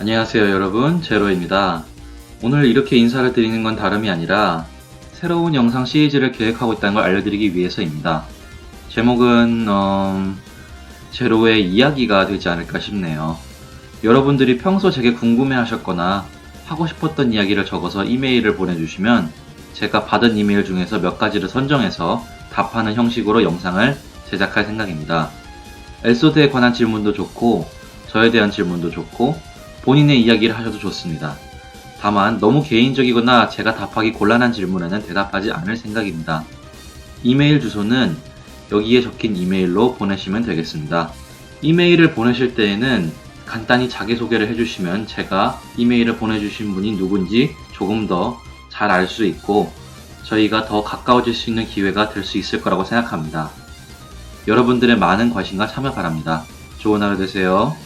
안녕하세요 여러분 제로입니다. 오늘 이렇게 인사를 드리는 건 다름이 아니라 새로운 영상 시리즈를 계획하고 있다는 걸 알려드리기 위해서입니다. 제목은 음, 제로의 이야기가 되지 않을까 싶네요. 여러분들이 평소 제게 궁금해하셨거나 하고 싶었던 이야기를 적어서 이메일을 보내주시면 제가 받은 이메일 중에서 몇 가지를 선정해서 답하는 형식으로 영상을 제작할 생각입니다. 엘소드에 관한 질문도 좋고 저에 대한 질문도 좋고 본인의 이야기를 하셔도 좋습니다. 다만 너무 개인적이거나 제가 답하기 곤란한 질문에는 대답하지 않을 생각입니다. 이메일 주소는 여기에 적힌 이메일로 보내시면 되겠습니다. 이메일을 보내실 때에는 간단히 자기소개를 해주시면 제가 이메일을 보내주신 분이 누군지 조금 더 잘 알 수 있고 저희가 더 가까워질 수 있는 기회가 될 수 있을 거라고 생각합니다. 여러분들의 많은 관심과 참여 바랍니다. 좋은 하루 되세요.